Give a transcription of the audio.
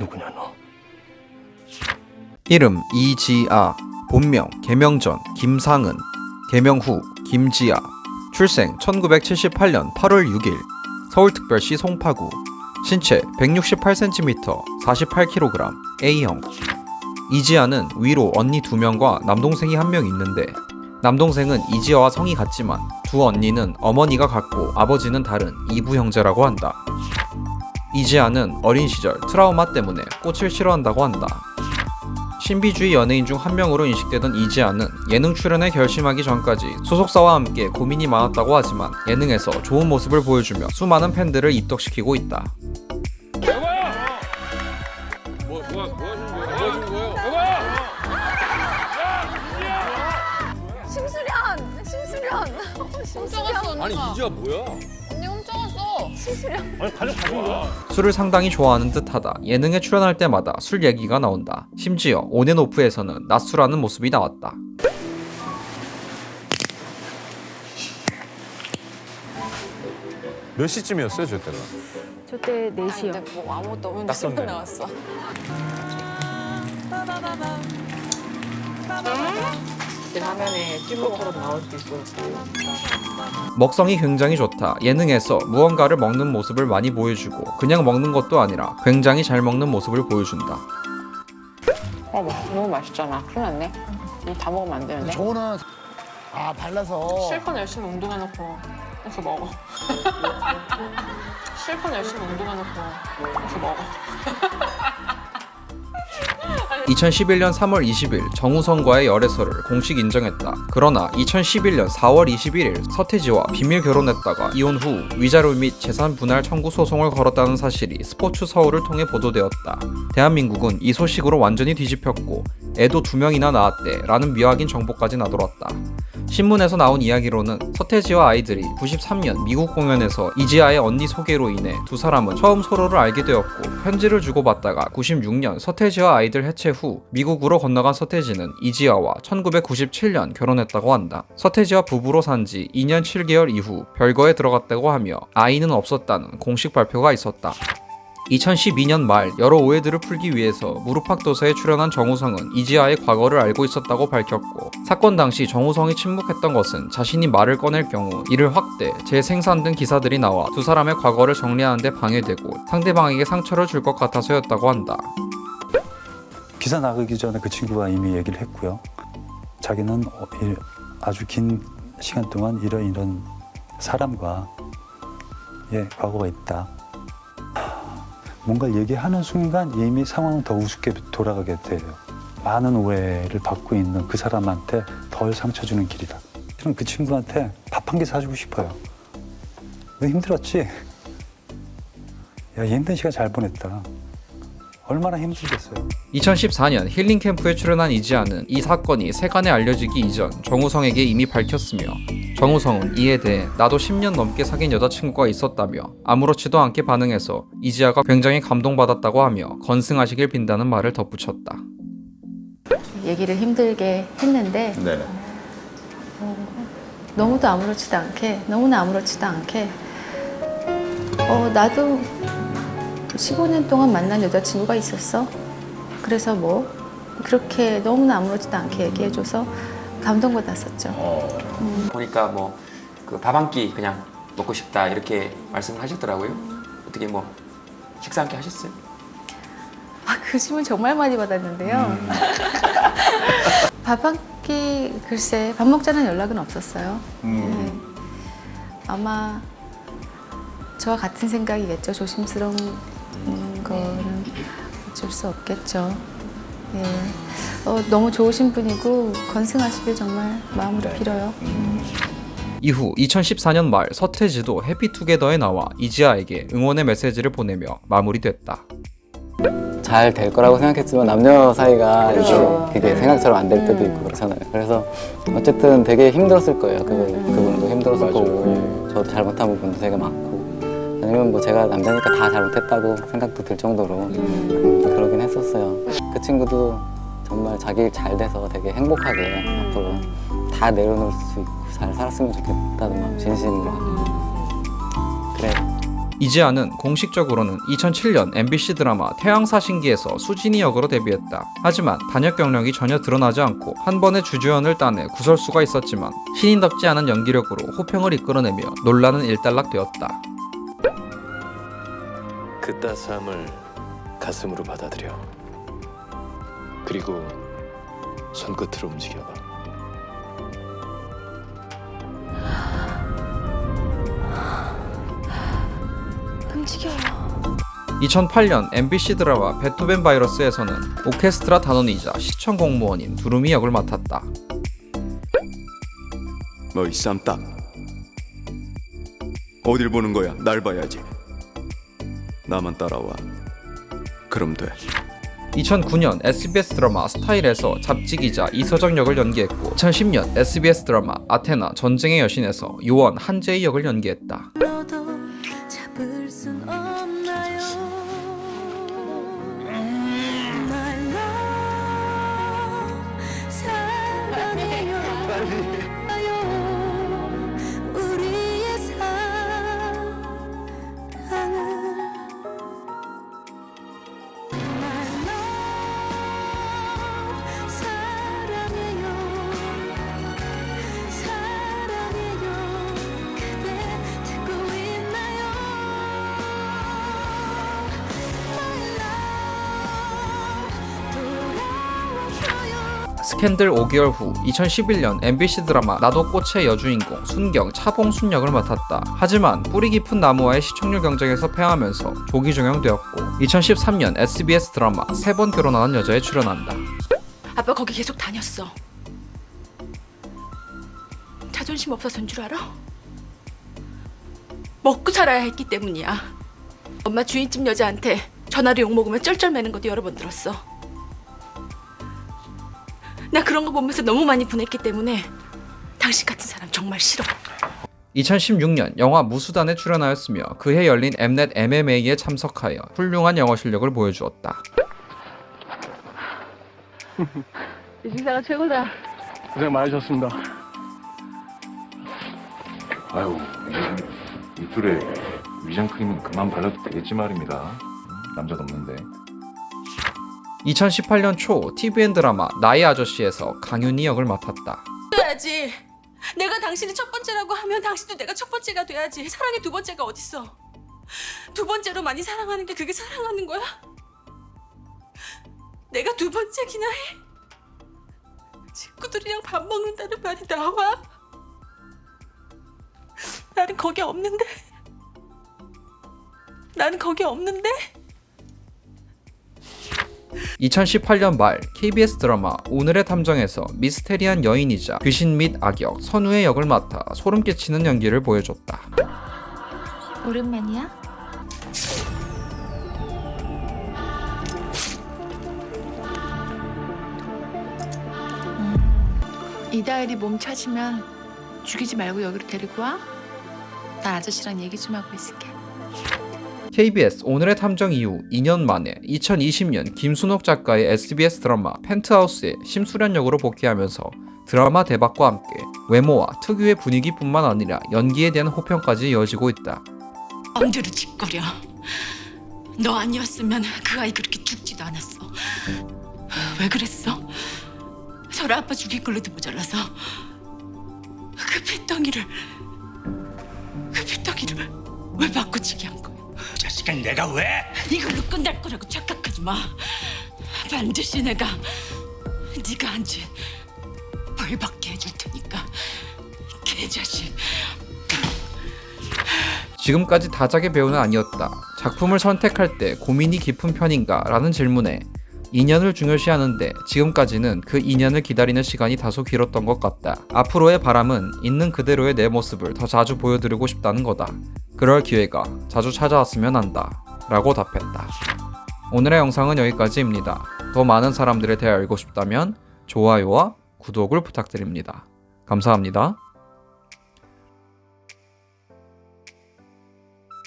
누구냐 너? 이름 이지아 본명 개명전 김상은 개명 후 김지아 출생 1978년 8월 6일 서울특별시 송파구 신체 168cm 48kg A형 이지아는 위로 언니 2명과 남동생이 한명 있는데 남동생은 이지아와 성이 같지만 두 언니는 어머니가 같고 아버지는 다른 이부 형제라고 한다. 이지아는 어린 시절 트라우마 때문에 꽃을 싫어한다고 한다. 신비주의 연예인 중 한 명으로 인식되던 이지아는 예능 출연에 결심하기 전까지 소속사와 함께 고민이 많았다고 하지만 예능에서 좋은 모습을 보여주며 수많은 팬들을 입덕시키고 있다. 심수련! 심수련! 심수련! 아니, 이지가 뭐야? 아니 가족 가진 거야? 술을 상당히 좋아하는 듯하다. 예능에 출연할 때마다 술 얘기가 나온다. 심지어 온앤오프에서는 낮술하는 모습이 나왔다. 몇 시쯤이었어요, 저 때가? 저때 4시요. 근데 뭐 아무것도 없는데 딱술 썼네. 나왔어. 화면에 찐목처럼 나올 수 있고 먹성이 굉장히 좋다. 예능에서 무언가를 먹는 모습을 많이 보여주고 그냥 먹는 것도 아니라 굉장히 잘 먹는 모습을 보여준다. 어, 뭐, 너무 맛있잖아. 큰일 났네. 이거 다 먹으면 안 되는데? 저거는 아 발라서. 실컷 열심히 운동해놓고 이렇게 먹어. 실컷 열심히 운동해놓고 이렇게 먹어 2011년 3월 20일 정우성과의 열애설을 공식 인정했다. 그러나 2011년 4월 21일 서태지와 비밀 결혼했다가 이혼 후 위자료 및 재산 분할 청구 소송을 걸었다는 사실이 스포츠 서울을 통해 보도되었다. 대한민국은 이 소식으로 완전히 뒤집혔고 애도 두 명이나 낳았대라는 미확인 정보까지 나돌았다. 신문에서 나온 이야기로는 서태지와 아이들이 93년 미국 공연에서 이지아의 언니 소개로 인해 두 사람은 처음 서로를 알게 되었고 편지를 주고받다가 96년 서태지와 아이들 해체 후 미국으로 건너간 서태지는 이지아와 1997년 결혼했다고 한다. 서태지와 부부로 산 지 2년 7개월 이후 별거에 들어갔다고 하며 아이는 없었다는 공식 발표가 있었다. 2012년 말 여러 오해들을 풀기 위해서 무릎팍도사에 출연한 정우성은 이지아의 과거를 알고 있었다고 밝혔고 사건 당시 정우성이 침묵했던 것은 자신이 말을 꺼낼 경우 이를 확대, 재생산 등 기사들이 나와 두 사람의 과거를 정리하는 데 방해되고 상대방에게 상처를 줄 것 같아서였다고 한다. 기사 나가기 전에 그 친구가 이미 얘기를 했고요. 자기는 어, 이- 아주 긴 시간 동안 이런 이런 사람과 예 과거가 있다. 하, 뭔가 얘기하는 순간 이미 상황은 더 우습게 돌아가게 돼요. 많은 오해를 받고 있는 그 사람한테 덜 상처 주는 길이다. 저는 그 친구한테 밥 한 개 사주고 싶어요. 너 힘들었지? 야, 힘든 시간 잘 보냈다. 얼마나 힘들겠어요. 2014년 힐링 캠프에 출연한 이지아는 이 사건이 세간에 알려지기 이전 정우성에게 이미 밝혔으며 정우성은 이에 대해 나도 10년 넘게 사귄 여자친구가 있었다며 아무렇지도 않게 반응해서 이지아가 굉장히 감동받았다고 하며 건승하시길 빈다는 말을 덧붙였다. 얘기를 힘들게 했는데 네. 너무도 아무렇지도 않게 너무나 아무렇지도 않게 어 나도 15년 동안 만난 여자친구가 있었어. 그래서 뭐 그렇게 너무나 아무렇지도 않게 얘기해줘서 감동받았었죠. 보니까 뭐 그 밥 한 끼 그냥 먹고 싶다 이렇게 말씀을 하셨더라고요. 어떻게 뭐 식사 함께 하셨어요? 아, 그 질문 정말 많이 받았는데요. 밥 한 끼 글쎄 밥 먹자는 연락은 없었어요. 네. 아마 저와 같은 생각이겠죠. 조심스러운 음, 거는 어쩔 수 없겠죠. 예. 어, 너무 좋으신 분이고 건승하시길 정말 마음으로 빌어요. 음. 이후 2014년 말 서태지도 해피투게더에 나와 이지아에게 응원의 메시지를 보내며 마무리됐다. 잘 될 거라고 생각했지만 남녀 사이가 이게 그게 생각처럼 안 될 때도 있고 그렇잖아요. 그래서 어쨌든 되게 힘들었을 거예요. 그분 그분도 힘들었을 거고 저도 잘못한 부분도 되게 많고 아니면 뭐 제가 남자니까 다 잘못했다고 생각도 들 정도로 그러긴 했었어요. 그 친구도 정말 자기 일잘 돼서 되게 행복하게 앞으로 다 내려놓을 수 있고 잘 살았으면 좋겠다는 마음 진심으로 그래 이지아는 공식적으로는 2007년 MBC 드라마 태양사신기에서 수진이 역으로 데뷔했다. 하지만 단역 경력이 전혀 드러나지 않고 한 번의 주주연을 따내 구설수가 있었지만 신인답지 않은 연기력으로 호평을 이끌어내며 논란은 일단락되었다. 그 따스함을 가슴으로 받아들여. 그리고 손끝으로 움직여봐. 움직여요. 2008년 MBC 드라마 베토벤 바이러스에서는 오케스트라 단원이자 시청 공무원인 두루미 역을 맡았다. 너희 쌈딱 어딜 보는 거야 날 봐야지 나만 따라와. 그럼 돼. 2009년 SBS 드라마 스타일에서 잡지기자 이서정 역을 연기했고 2010년 SBS 드라마 아테나 전쟁의 여신에서 요원 한재희 역을 연기했다. 스캔들 5개월 후 2011년 MBC 드라마 나도 꽃의 여주인공 순경 차봉순 역을 맡았다. 하지만 뿌리 깊은 나무와의 시청률 경쟁에서 패하면서 조기 종영되었고 2013년 SBS 드라마 세 번 결혼하는 여자에 출연한다. 아빠 거기 계속 다녔어. 자존심 없어서인 줄 알아? 먹고 살아야 했기 때문이야. 엄마 주인집 여자한테 전화로 욕 먹으면 쩔쩔매는 것도 여러 번 들었어. 나 그런 거 보면서 너무 많이 분했기 때문에 당신 같은 사람 정말 싫어. 2016년 영화 무수단에 출연하였으며 그해 열린 엠넷 MMA에 참석하여 훌륭한 영어 실력을 보여주었다. 이승사가 최고다. 고생 많으셨습니다. 아유, 이쪽에 위장 크림은 그만 발라도 되겠지 말입니다. 남자도 없는데. 2018년 초 TVN 드라마 나의 아저씨에서 강윤희 역을 맡았다. 돼야지. 내가 당신이 첫 번째라고 하면 당신도 내가 첫 번째가 돼야지. 사랑의 두 번째가 어딨어? 두 번째로 많이 사랑하는 게 그게 사랑하는 거야? 내가 두 번째기나 해? 친구들이랑 밥 먹는다는 말이 나와? 나는 거기 없는데? 나는 거기 없는데? 2018년 말 KBS 드라마 오늘의 탐정에서 미스테리한 여인이자 귀신 및 악역 선우의 역을 맡아 소름 끼치는 연기를 보여줬다. 오랜만이야? 음, 이다일이 몸 차지면 죽이지 말고 여기로 데리고 와. 나 아저씨랑 얘기 좀 하고 있을게. KBS 오늘의 탐정 이후 2년 만에 2020년 김순옥 작가의 SBS 드라마 펜트하우스에 심수련 역으로 복귀하면서 드라마 대박과 함께 외모와 특유의 분위기뿐만 아니라 연기에 대한 호평까지 이어지고 있다. 마음대로 짓거려. 너 아니었으면 그 아이 그렇게 죽지도 않았어. 왜 그랬어? 저를 아빠 죽일 걸로도 모자라서 그 핏덩이를 그 핏덩이를 왜 바꾸치게 한 거야? 자식은 내가 왜? 이걸로 끝날 거라고 착각하지 마. 반드시 내가 네가 한죄 벌 받게 해줄 테니까 개자식. 지금까지 다작의 배우는 아니었다. 작품을 선택할 때 고민이 깊은 편인가? 라는 질문에 2년을 중요시하는데 지금까지는 그 2년을 기다리는 시간이 다소 길었던 것 같다. 앞으로의 바람은 있는 그대로의 내 모습을 더 자주 보여드리고 싶다는 거다. 그럴 기회가 자주 찾아왔으면 한다. 라고 답했다. 오늘의 영상은 여기까지입니다. 더 많은 사람들에 대해 알고 싶다면 좋아요와 구독을 부탁드립니다. 감사합니다.